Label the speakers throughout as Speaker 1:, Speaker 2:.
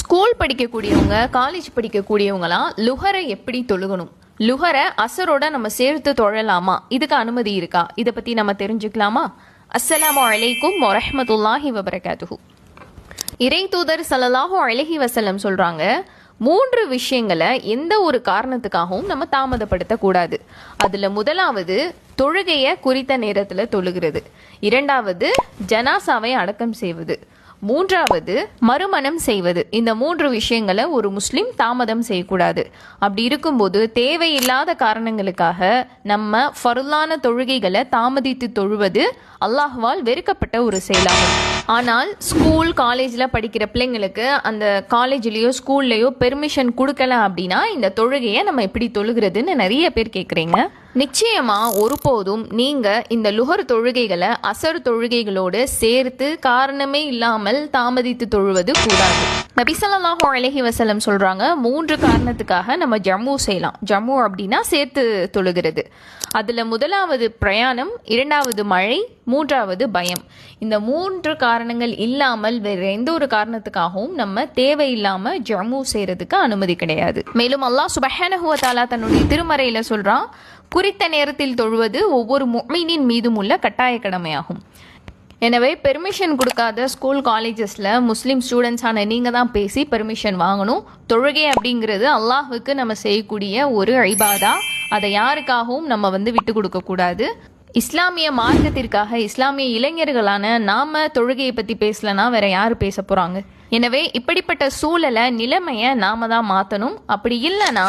Speaker 1: School படிக்கக்கூடியவங்க college படிக்கக்கூடியவங்களாம் லுகரை எப்படி தொழுகணும்? லுகரை அசரோட நம்ம சேர்த்து தொழலாமா? இதுக்கு அனுமதி இருக்கா? இதை பற்றி நம்ம தெரிஞ்சுக்கலாமா? அஸ்ஸலாமு அலைக்கும் வரஹ்மத்துல்லாஹி வபரகாத்துஹு. இறை தூதர் சலலாஹு அழகி வசலம் சொல்கிறாங்க மூன்று விஷயங்களை எந்த ஒரு காரணத்துக்காகவும் நம்ம தாமதப்படுத்தக்கூடாது. அதில் முதலாவது தொழுகையை குறித்த நேரத்தில் தொழுகிறது. இரண்டாவது ஜனாசாவை அடக்கம் செய்வது. மூன்றாவது மறுமணம் செய்வது. இந்த மூன்று விஷயங்களை ஒரு முஸ்லீம் தாமதம் செய்யக்கூடாது. அப்படி இருக்கும்போது தேவையில்லாத காரணங்களுக்காக நம்ம ஃபருளான தொழுகைகளை தாமதித்து தொழுவது அல்லாஹ்வால் வெறுக்கப்பட்ட ஒரு செயலாகும். ஆனால் ஸ்கூல் காலேஜில் படிக்கிற பிள்ளைங்களுக்கு அந்த காலேஜ்லேயோ ஸ்கூல்லையோ பெர்மிஷன் கொடுக்கல அப்படின்னா இந்த தொழுகையை நம்ம எப்படி தொழுகிறதுன்னு நிறைய பேர் கேட்குறீங்க நிச்சயமா ஒருபோதும் நீங்க இந்த லுகர் தொழுகைகளை அசர் தொழுகைகளோடு சேர்த்து காரணமே இல்லாமல் தாமதித்து தொழுவது கூடாது. நபி ஸல்லல்லாஹு வசலம் சொல்றாங்க மூன்று காரணத்துக்காக நம்ம ஜம்மு செய்யலாம். ஜம்மு அப்படின்னா சேர்த்து தொழுகிறது. அதுல முதலாவது பிரயாணம் இரண்டாவது மழை மூன்றாவது பயம். இந்த மூன்று காரணங்கள் இல்லாமல் வேற எந்த ஒரு காரணத்துக்காகவும் நம்ம தேவையில்லாம ஜம்மு செய்யறதுக்கு அனுமதி கிடையாது. மேலும் அல்லாஹ் சுபஹானஹு தாலா தன்னுடைய திருமறையில சொல்றான் குறித்த நேரத்தில் தொழுவது ஒவ்வொரு மொமீனின் மீதும் உள்ள கட்டாய கடமையாகும். எனவே பெர்மிஷன் கொடுக்காத ஸ்கூல் காலேஜஸில் முஸ்லீம் ஸ்டூடெண்ட்ஸான நீங்கள் தான் பேசி பெர்மிஷன் வாங்கணும். தொழுகை அப்படிங்கிறது அல்லாஹுக்கு நம்ம செய்யக்கூடிய ஒரு ஐபாதா. அதை யாருக்காகவும் நம்ம வந்து விட்டு கொடுக்கக்கூடாது இஸ்லாமிய மார்க்கத்திற்காக இஸ்லாமிய இளைஞர்களான நாம தொழுகையை பற்றி பேசலன்னா வேற யார் பேச போகிறாங்க எனவே இப்படிப்பட்ட சூழலை நிலைமையை நாம தான் மாற்றணும் அப்படி இல்லைன்னா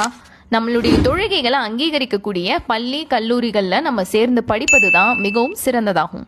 Speaker 1: நம்மளுடைய தொழுகைகளை அங்கீகரிக்கக்கூடிய பள்ளி கல்லூரிகளில் நம்ம சேர்ந்து படிப்பது தான் மிகவும் சிறந்ததாகும்.